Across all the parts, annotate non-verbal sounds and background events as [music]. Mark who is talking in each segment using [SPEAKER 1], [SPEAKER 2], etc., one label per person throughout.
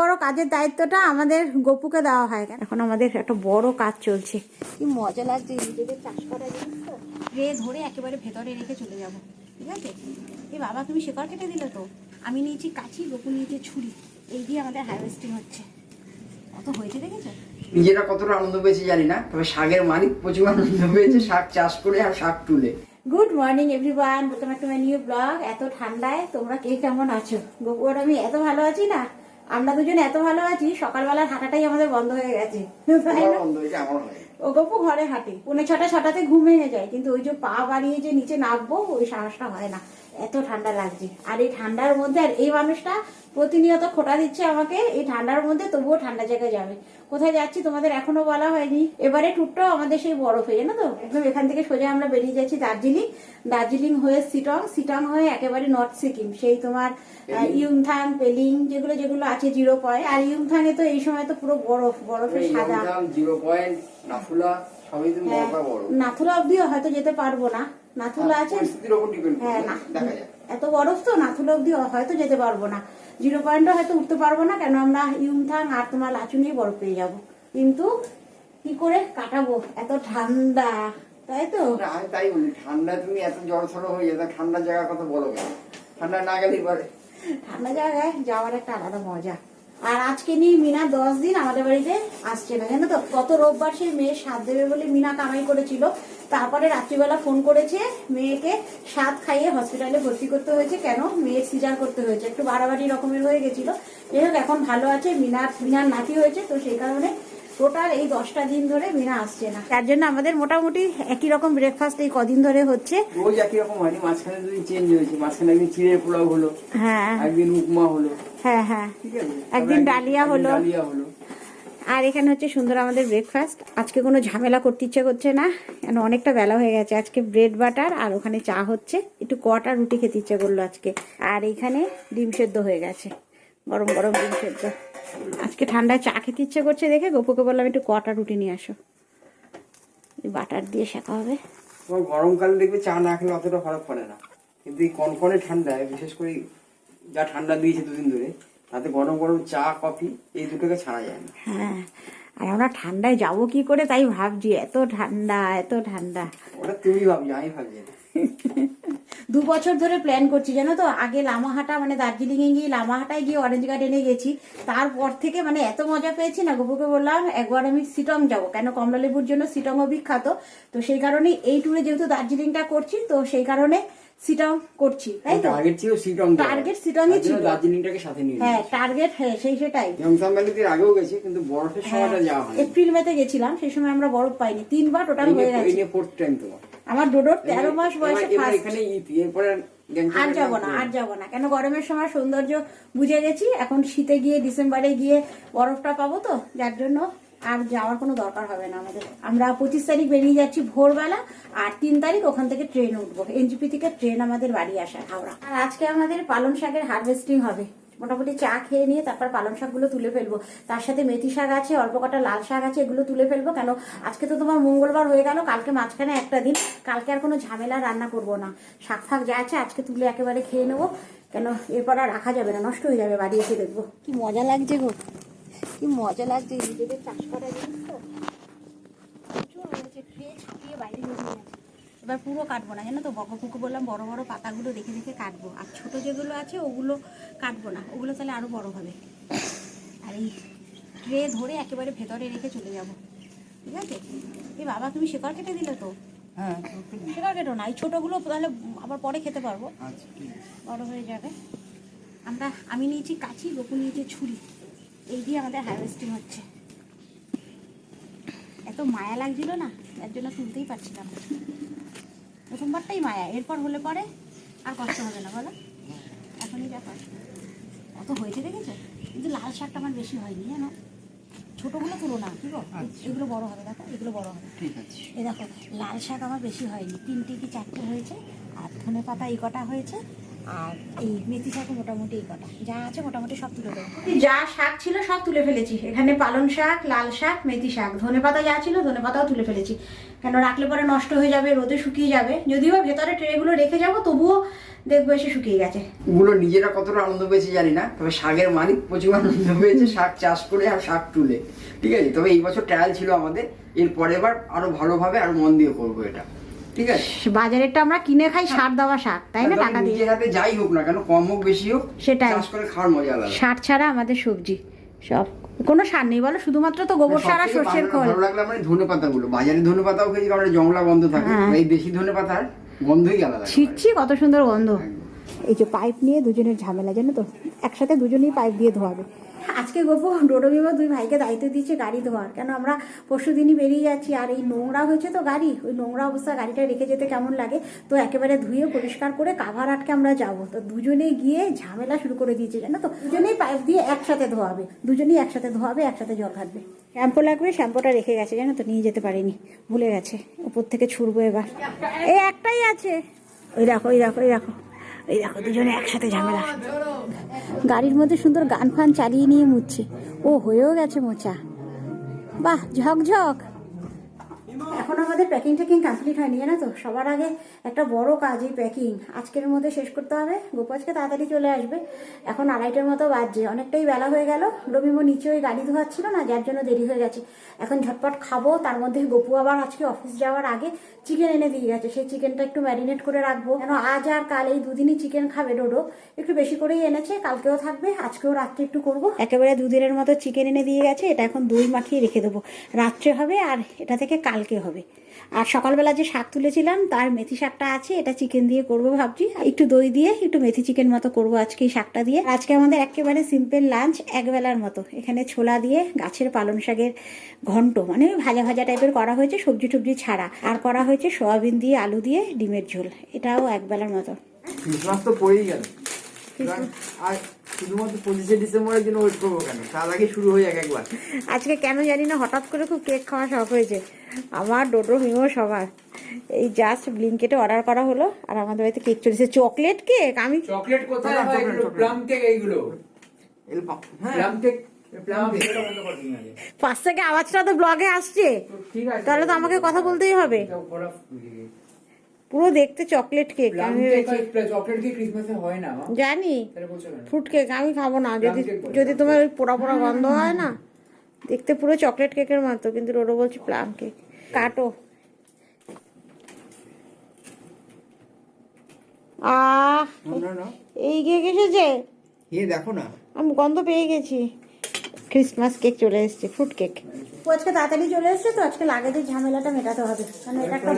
[SPEAKER 1] বড় কাজের দায়িত্বটা আমাদের গপুকে দেওয়া হয়। এখন আমাদের একটা বড় কাজ চলছে। কি মজা লাগছে নিজেদের চাষ করা জিনিস তো। ট্রে ধরে একেবারে ভেতরে রেখে চলে যাব। ঠিক আছে? এ বাবা তুমি শেকড় কেটে দিলে তো। আমি নিয়েছি কাছি গপু নিয়েছে ছুরি। এই দিয়ে আমাদের হারভেস্টিং হচ্ছে। কত হয়েছে দেখেছ?
[SPEAKER 2] নিজেরা কতটা আনন্দ পেয়েছে জানি না তবে শাকের মালিক প্রচুর আনন্দ পেয়েছে শাক চাষ করে আর শাক তুলে।
[SPEAKER 1] Good morning everyone welcome to my new blog এত ঠান্ডায় তোমরা কে কেমন আছো? গপু আর আমি এত ভালো আছি না? আমরা দুজন এত ভালো আছি সকালবেলার হাঁটাটাই আমাদের বন্ধ হয়ে গেছে।
[SPEAKER 2] বন্ধ হয়েছে আমার হয়
[SPEAKER 1] ও গপু ঘরে হাঁটে। পৌনে ছটা ছটাতে ঘুম যায়। কিন্তু ওই যে পা বাড়িয়ে যে নিচে নামবো ওই সাহসটা হয় না। এত ঠান্ডা লাগছে। আর এই ঠান্ডার মধ্যে আর এই মানুষটা প্রতিনিয়ত খোটা দিচ্ছে আমাকে এই ঠান্ডার মধ্যে তবুও ঠান্ডা জায়গায় যাবে। কোথায় যাচ্ছি তোমাদের এখনও বলা হয়নি। এবারে টুরটাও আমাদের সেই বরফে জানো তো? একদম এখান থেকে সোজা আমরা বেরিয়ে যাচ্ছি দার্জিলিং। দার্জিলিং হয়ে সিটং। সিটং হয়ে একেবারে নর্থ সিকিম। সেই তোমার ইয়ুমথাং পেলিং? যেগুলো যেগুলো আছে জিরো পয়েন্ট। আর ইয়ুমথাং এ তো এই সময় তো পুরো বরফ। বরফে সাদা।
[SPEAKER 2] Zero point.
[SPEAKER 1] হ্যাঁ,
[SPEAKER 2] বড় বড়
[SPEAKER 1] নাথুলা অব্দিও হয়তো যেতে পারব না। নাথুলা আছে
[SPEAKER 2] পরিস্থিতির উপর ডিপেন্ড
[SPEAKER 1] হ্যাঁ না।
[SPEAKER 2] দেখা যায়
[SPEAKER 1] এত বরফ তো নাথুলা অব্দি হয়তো যেতে পারব না। জিরো পয়েন্টও হয়তো উঠতে পারব না কেন আমরা ইউমথাং আর তোমার লাচু নিয়ে বরফ পেয়ে যাব। কিন্তু কি করে কাটাবো? এত ঠান্ডা তাই তো?
[SPEAKER 2] তাই বলি ঠান্ডা তুমি এত জড় সড়ো হয়ে যেত ঠান্ডা জায়গা কথা বলো ঠান্ডা না গেলেই পারে।
[SPEAKER 1] ঠান্ডা জায়গায় যাওয়ার একটা আলাদা মজা। আর আজকে নিয়ে মিনা দশ দিন আমাদের বাড়িতে আসছে না। জানো তো? কত রোববার সেই মেয়ে সাত দেবে বলে মিনা কামাই করেছিল। তারপরে রাত্রিবেলা ফোন করেছে মেয়েকে, সাত খাইয়ে হসপিটালে ভর্তি করতে হয়েছে। কেন? মেয়ের সিজার করতে হয়েছে। একটু বাড়াবাড়ি রকমের হয়ে গেছিল। যাই হোক, এখন ভালো আছে। মিনার মিনার নাতি হয়েছে, তো সেই কারণে টোটাল এই দশটা দিন ধরে মিনা আসছে না। তার জন্য আমাদের মোটামুটি একই রকম ব্রেকফাস্ট এই কদিন ধরে হচ্ছে।
[SPEAKER 2] রোজ একই রকম হয়নি মাঝখানে দুদিন চেঞ্জ হয়েছে মাঝখানে একদিন চিড়ে পোলাও হলো
[SPEAKER 1] হ্যাঁ।
[SPEAKER 2] একদিন উপমা হলো।
[SPEAKER 1] হ্যাঁ হ্যাঁ। একদিন ডালিয়া হলো।
[SPEAKER 2] ডালিয়া হলো।
[SPEAKER 1] আর এখানে হচ্ছে সুন্দর আমাদের ব্রেকফাস্ট আজকে কোনো ঝামেলা করতে ইচ্ছে করছে না কেন অনেকটা বেলা হয়ে গেছে। আজকে ব্রেড বাটার আর ওখানে চা হচ্ছে। একটু কটা রুটি খেতে ইচ্ছে করল আজকে। আর এখানে ডিম সেদ্ধ হয়ে গেছে। গরম গরম ডিম সেদ্ধ। আজকে ঠান্ডায় চা খেতে ইচ্ছে করছে দেখে গোপুকে বললাম একটু কটা রুটি নিয়ে আসো। এই বাটার দিয়ে শেখা হবে।
[SPEAKER 2] গরমকালে দেখবে চা না খেলে অতটা ফরক পড়ে না। কিন্তু এই কনকনে ঠান্ডায় বিশেষ করে যা ঠান্ডা দিয়েছে দুদিন ধরে তাতে গরম গরম চা কফি এই দুটোকে ছাড়া যায় না।
[SPEAKER 1] হ্যাঁ আর আমরা ঠান্ডায় যাব কি করে তাই ভাবছি এত ঠান্ডা এত ঠান্ডা।
[SPEAKER 2] ওটা তুমি ভাবছ আমি ভাবছি না। [laughs]
[SPEAKER 1] দু বছর ধরে প্ল্যান করছি, জানো তো? আগে লামাহাটা মানে দার্জিলিং এ গিয়ে, লামাহাটায় গিয়ে অরেঞ্জ গার্ডেনে গেছি। তারপর থেকে মানে এত মজা পেয়েছি না, গপুকে বললাম, একবার আমি সিটং যাব। কেন? কমলালেবুর জন্য সিটংও বিখ্যাত তো সেই কারণে এই ট্যুরে যেহেতু দার্জিলিংটা করছি, তো সেই কারণে সিটং করছি তাই তো?
[SPEAKER 2] টার্গেট ছিল সিটং
[SPEAKER 1] ছিল।
[SPEAKER 2] দার্জিলিংটাকে সাথে নিয়ে
[SPEAKER 1] হ্যাঁ টার্গেট হ্যাঁ সেই সেটাই।
[SPEAKER 2] ভ্যালিতে আগেও গেছি কিন্তু বরফের
[SPEAKER 1] হ্যাঁ,
[SPEAKER 2] সময়টা যাওয়া হয়নি।
[SPEAKER 1] এপ্রিল মেতে গেছিলাম সেই সময় আমরা বরফ পাইনি। তিনবার টোটাল হয়ে
[SPEAKER 2] এই
[SPEAKER 1] গেছে।
[SPEAKER 2] নিয়ে ফোর্থ টাইম তোমার।
[SPEAKER 1] আমার ডোডোর তেরো মাস বয়সে ফার্স্ট
[SPEAKER 2] এখানে এরপরে
[SPEAKER 1] আর যাব না আর যাব না। কেন গরমের সময় সৌন্দর্য বুঝে গেছি এখন শীতে গিয়ে ডিসেম্বরে গিয়ে বরফটা পাবো তো যার জন্য আর যাওয়ার কোনো দরকার হবে না আমাদের। আমরা পঁচিশ তারিখ বেরিয়ে যাচ্ছি ভোরবেলা আর তিন তারিখ ওখান থেকে ট্রেন উঠবো। এনজিপি থেকে ট্রেন আমাদের বাড়ি আসা হাওড়া। আর আজকে আমাদের পালং শাকের হারভেস্টিং হবে। মোটামুটি চা খেয়ে নিয়ে তারপর পালং শাকগুলো তুলে ফেলব। তার সাথে মেথি শাক আছে অল্প কটা লাল শাক আছে এগুলো তুলে ফেলব। কেন? আজকে তো তোমার মঙ্গলবার হয়ে গেল কালকে মাঝখানে একটা দিন। কালকে আর কোনো ঝামেলা রান্না করব না। শাক ফাক যা আছে আজকে তুলে একেবারে খেয়ে নেব। কেন? এরপর আর রাখা যাবে না নষ্ট হয়ে যাবে বাড়ি এসে দেখব। কি মজা লাগছে গো। কি মজা লাগছে নিজেদের চাষ করা জিনিস তো। প্রচুর হয়েছে খেয়ে ছাপিয়ে বাইরে বেরিয়ে গেছে। এবার পুরো কাটবো না জানো তো? বককুকে বললাম বড় বড় পাতাগুলো দেখে দেখে কাটবো। আর ছোট যেগুলো আছে ওগুলো কাটবো না। ওগুলো তাহলে আরও বড় হবে। আর এই ট্রে ধরে একেবারে ভেতরে রেখে চলে যাব। ঠিক আছে? এই বাবা তুমি শেকড় কেটে দিলে তো?
[SPEAKER 2] হ্যাঁ
[SPEAKER 1] শেকড় কেটো না এই ছোটোগুলো তাহলে আবার পরে খেতে পারব।
[SPEAKER 2] আচ্ছা
[SPEAKER 1] বড় হয়ে যাবে। আমরা আমি নিয়েছি কাছি গোপু নিয়েছি ছুরি। এই দিয়ে আমাদের হারভেস্টিং হচ্ছে। এত মায়া লাগছিল না এর জন্য তুলতেই পারছিলাম না। প্রথমবারটাই মায়া এরপর হলে পরে আর কষ্ট হবে না বলো? এখনই যা কষ্ট। কত হয়েছে দেখেছ? কিন্তু লাল শাকটা আমার বেশি হয়নি জানো? ছোটোগুলো তুলো না কি গো? এগুলো বড় হবে দেখো এগুলো বড় হবে।
[SPEAKER 2] ঠিক আছে।
[SPEAKER 1] এই দেখো লাল শাক আমার বেশি হয়নি তিনটে কি চারটে হয়েছে আর ধনে পাতা এই কটা হয়েছে আর এই মেথি শাকও মোটামুটি এই কটা। যা আছে মোটামুটি সব তুলে দেবো। যা শাক ছিল সব তুলে ফেলেছি। এখানে পালং শাক লাল শাক মেথি শাক। ধনে পাতা যা ছিল ধনে পাতাও তুলে ফেলেছি। কেন রাখলে পরে নষ্ট হয়ে যাবে রোদে শুকিয়ে যাবে। যদিও ভেতরে ট্রেগুলো রেখে যাব তবুও দেখব এসে শুকিয়ে গেছে।
[SPEAKER 2] ওগুলো নিজেরা কতটা আনন্দ পেয়েছে জানি না তবে শাকের মালিক প্রচুর আনন্দ পেয়েছে শাক চাষ করে আর শাক তুলে। ঠিক আছে? তবে এই বছর ট্রায়াল ছিল আমাদের। এর পরের বার আরও ভালোভাবে আরও মন দিয়ে করব এটা। ঠিক আছে?
[SPEAKER 1] বাজারেরটা আমরা কিনে খাই সার দেওয়া শাক তাই না? টাকা দিয়ে।
[SPEAKER 2] নিজের হাতে যাই হোক না কেন কম হোক বেশি হোক
[SPEAKER 1] সেটাই।
[SPEAKER 2] চাষ করে খাওয়ার মজা আলাদা।
[SPEAKER 1] সার ছাড়া আমাদের সবজি সব। কোনো সার নেই বলো? শুধুমাত্র তো গোবর সার আর সর্ষের খোল।
[SPEAKER 2] ভালো লাগল আমার ধনে পাতা গুলো বাজারে ধনে পাতাও খেয়েছি কারণ জংলা গন্ধ থাকে।
[SPEAKER 1] হ্যাঁ।
[SPEAKER 2] এই দেশি ধনে পাতার গন্ধই আলাদা।
[SPEAKER 1] ছিটছি কত সুন্দর গন্ধ। এই যে পাইপ নিয়ে দুজনের ঝামেলা, জানো তো? একসাথে দুজনেই পাইপ দিয়ে ধোয়াবে। আজকে গোপু ডোডো বিমা দুই ভাইকে দায়িত্ব দিয়েছে গাড়ি ধোয়ার। কেন আমরা পরশু দিনই বেরিয়ে যাচ্ছি, আর এই নোংরা হয়েছে তো গাড়ি? ওই নোংরা অবস্থা গাড়িটা রেখে যেতে কেমন লাগে? তো একেবারে ধুয়ে পরিষ্কার করে কাভার আটকে আমরা যাব। তো দুজনে গিয়ে ঝামেলা শুরু করে দিয়েছে, জানো তো? দুজনেই পাইপ দিয়ে একসাথে ধোয়াবে। দুজনেই একসাথে ধোয়াবে, একসাথে জল ঘাটবে শ্যাম্পু লাগবে, শ্যাম্পুটা রেখে গেছে, জানো তো? নিয়ে যেতে পারিনি। ভুলে গেছে। উপর থেকে ছুড়বো এবার। এই একটাই আছে। ওই দেখো ওই দেখো ওই দেখো। এই দেখো, দুজনে একসাথে ঝামেলা। গাড়ির মধ্যে সুন্দর গান ফান চালিয়ে নিয়ে মুচ্ছে ও হয়েও গেছে মোচা। বাহ, ঝকঝক। এখন আমাদের প্যাকিং ট্যাকিং কমপ্লিট হয়নি, জানো তো? সবার আগে একটা বড় কাজ এই প্যাকিং আজকের মধ্যে শেষ করতে হবে। গোপু আজকে তাড়াতাড়ি চলে আসবে। এখন আড়াইটার মতো বাজছে। অনেকটাই বেলা হয়ে গেল। রবিমো নিচে ওই গাড়ি ধোয়াচ্ছিল না, যার জন্য দেরি হয়ে গেছে। এখন ঝটপট খাব। তার মধ্যে গপু আবার আজকে অফিস যাওয়ার আগে চিকেন এনে দিয়ে গেছে। সেই চিকেনটা একটু ম্যারিনেট করে রাখব। কেন আজ আর কাল এই দুদিনই চিকেন খাবে ডোডো। একটু বেশি করেই এনেছে, কালকেও থাকবে, আজকেও রাত্রে একটু করব। একেবারে দুদিনের মতো চিকেন এনে দিয়ে গেছে। এটা এখন দই মাখিয়ে রেখে দেবো। রাত্রে হবে আর এটা থেকে কালকে হবে? আর সকালবেলা যে শাক তুলেছিলাম, তার মেথি শাকটা আছে, এটা চিকেন দিয়ে করব ভাবছি। একটু দই দিয়ে, একটু মেথি চিকেন মতো করব আজকে এই শাকটা দিয়ে। আজকে আমাদের একেবারে সিম্পল লাঞ্চ একবেলার মতো। এখানে ছোলা দিয়ে গাছের পালং শাকের ঘন্ট মানে ভাজা ভাজা টাইপের করা হয়েছে সবজি টবজি ছাড়া। আর করা হয়েছে সোয়াবিন দিয়ে আলু দিয়ে ডিমের ঝোল। এটাও একবেলার মতো।
[SPEAKER 2] পড়েই গেল [laughs] আর শুধুমাত্র পঁচিশে ডিসেম্বরের জন্য ওয়েট করব কেন? তার আগে শুরু হয়ে যাক একবার।
[SPEAKER 1] আজকে কেন জানি না হঠাৎ করে খুব কেক খাওয়া শখ হয়েছে। আমার ডোডো মিমো সবার। এই জাস্ট ব্লিঙ্কেটে অর্ডার করা হলো আর আমাদের বাড়িতে কেক চলেছে। চকলেট কেক আমি
[SPEAKER 3] চকলেট কোথায় হয়?
[SPEAKER 2] চকলেট,
[SPEAKER 3] এগুলো
[SPEAKER 2] চকলেট।
[SPEAKER 3] প্লাম কেক এইগুলো।
[SPEAKER 2] এল পা- হ্যাঁ।
[SPEAKER 3] প্লাম কেক
[SPEAKER 1] পাশ থেকে আওয়াজটা তো ব্লগে আসছে।
[SPEAKER 3] তো ঠিক আছে।
[SPEAKER 1] তাহলে তো আমাকে কথা বলতেই হবে। পুরো দেখতে চকলেট কেক আমি জানি। ফ্রুট কেক আমি খাব না। যদি। যদি তোমার ওই পোড়া পোড়া গন্ধ হয় না দেখতে পুরো চকলেট কেকের মতো কিন্তু রোডো বলছে প্লাম কেক কাটো। আহ এই কেক এসেছে?
[SPEAKER 2] এ দেখো না।
[SPEAKER 1] আমি গন্ধ পেয়ে গেছি। ক্রিসমাস কেক চলে এসেছে ফ্রুট কেক আজকে তাড়াতাড়ি চলে এসেছে তো আজকে লাগেজের ঝামেলাটা মেটাতে হবে। কারণ এটা একটা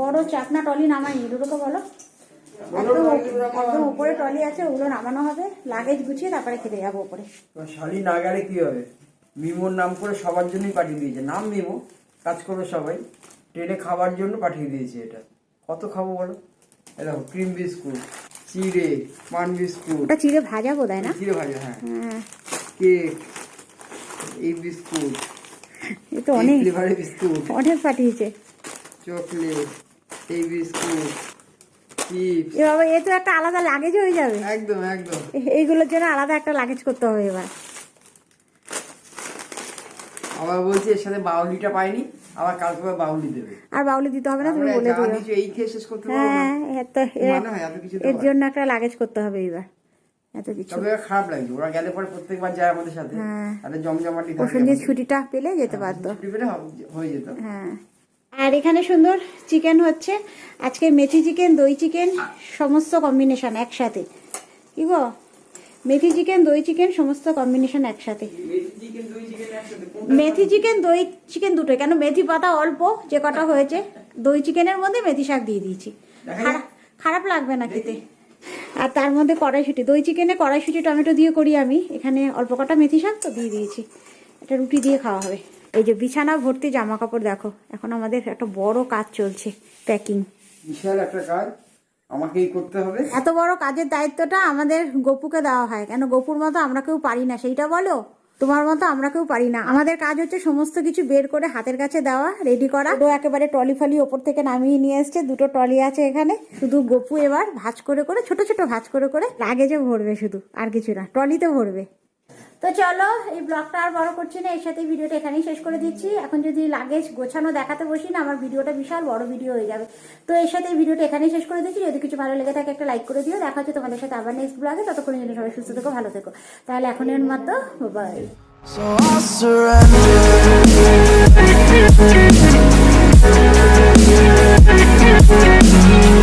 [SPEAKER 1] বড় চাকনা টলি নামাই দুটোকে বলো। একদম একদম উপরে টলি আছে ওগুলো নামানো হবে। লাগেজ গুছিয়ে তারপরে খেতে যাব উপরে।
[SPEAKER 2] শালি না গেলে কি হবে? মিমোর নাম করে সবার জন্যই পাঠিয়ে দিয়েছে। নাম মিমো কাজ করবে সবাই। ট্রেনে খাবার জন্য পাঠিয়ে দিয়েছে এটা। কত খাব বলো? দেখো ক্রিম বিস্কুট চিড়ে পান বিস্কুট।
[SPEAKER 1] ওটা চিড়ে ভাজা বোধ না?
[SPEAKER 2] চিড়ে ভাজা হ্যাঁ।
[SPEAKER 1] হ্যাঁ।
[SPEAKER 2] কেক। এই বিস্কুট।
[SPEAKER 1] এ তো অনেক।
[SPEAKER 2] ফ্লেভারের বিস্কুট।
[SPEAKER 1] অনেক পাঠিয়েছে।
[SPEAKER 2] চকলেট এই বিস্কুট চিপস
[SPEAKER 1] এ বাবা এ তো একটা আলাদা লাগেজ হয়ে যাবে।
[SPEAKER 2] একদম একদম।
[SPEAKER 1] এইগুলোর জন্য আলাদা একটা লাগেজ করতে হবে এবার।
[SPEAKER 2] আবার বলছি এর সাথে বাউলিটা পাইনি আবার কালকে বাউলি দেবে।
[SPEAKER 1] আর বাউলি দিতে হবে না তুমি বলে দিও।
[SPEAKER 2] এই খেয়ে শেষ করতে পারব না।
[SPEAKER 1] হ্যাঁ
[SPEAKER 2] মানে হয় এত
[SPEAKER 1] এর জন্য একটা লাগেজ করতে হবে এবার। এত কিছু।
[SPEAKER 2] তবে খারাপ লাগছে ওরা গেলে পরে প্রত্যেকবার যায় আমাদের সাথে।
[SPEAKER 1] হ্যাঁ।
[SPEAKER 2] তাহলে জমজমাটি
[SPEAKER 1] প্রসেনজিৎ ছুটিটা পেলে যেতে পারতো।
[SPEAKER 2] ছুটি পেলে হয়ে যেত।
[SPEAKER 1] হ্যাঁ। আর এখানে সুন্দর চিকেন হচ্ছে। আজকে মেথি চিকেন দই চিকেন সমস্ত কম্বিনেশন একসাথে। কি গো? মেথি চিকেন দই চিকেন সমস্ত কম্বিনেশন একসাথে। মেথি চিকেন দই চিকেন দুটো। কেন? মেথি পাতা অল্প যে কটা হয়েছে দই চিকেনের মধ্যে মেথি শাক দিয়ে দিয়েছি। খারাপ- খারাপ লাগবে না খেতে। আর তার মধ্যে কড়াইশুটি দই চিকেনে কড়াইশুটি টমেটো দিয়ে করি আমি। এখানে অল্প কটা মেথি শাক তো দিয়ে দিয়েছি। এটা রুটি দিয়ে খাওয়া হবে। এই যে বিছানা ভর্তি জামা কাপড় দেখো এখন আমাদের একটা বড় কাজ চলছে প্যাকিং
[SPEAKER 2] বিশাল একটা কাজ আমাকেই করতে হবে।
[SPEAKER 1] এত বড় কাজের দায়িত্বটা আমাদের গপুকে দেওয়া হয়। কেন গপুর মতো আমরা কেউ পারি না সেইটা বলো? তোমার মতো আমরা কেউ পারি না। আমাদের কাজ হচ্ছে সমস্ত কিছু বের করে হাতের কাছে দেওয়া রেডি করা। তো একেবারে ট্রলি ফলি ওপর থেকে নামিয়ে নিয়ে এসছে। দুটো ট্রলি আছে এখানে। শুধু গপু এবার ভাজ করে করে, ছোট ছোট ভাজ করে করে লাগেজে ভরবে শুধু, আর কিছু না। টলিতে ভরবে। তো চলো, এই ব্লগটা আর বড় করছি না, এর সাথে ভিডিওটা এখানেই শেষ করে দিচ্ছি। এখন যদি লাগেজ গোছানো দেখাতে বসি না, আমার ভিডিওটা বিশাল বড় ভিডিও হয়ে যাবে। তো এর সাথে এই ভিডিওটা এখানেই শেষ করে দিচ্ছি। যদি কিছু ভালো লেগে থাকে একটা লাইক করে দিও। দেখা হচ্ছে তোমাদের সাথে আবার নেক্সট ব্লগে ততক্ষণ জন্য সবাই সুস্থ থেকো, ভালো থেকো। তাহলে এখনের মতো বাই
[SPEAKER 4] So I surrender.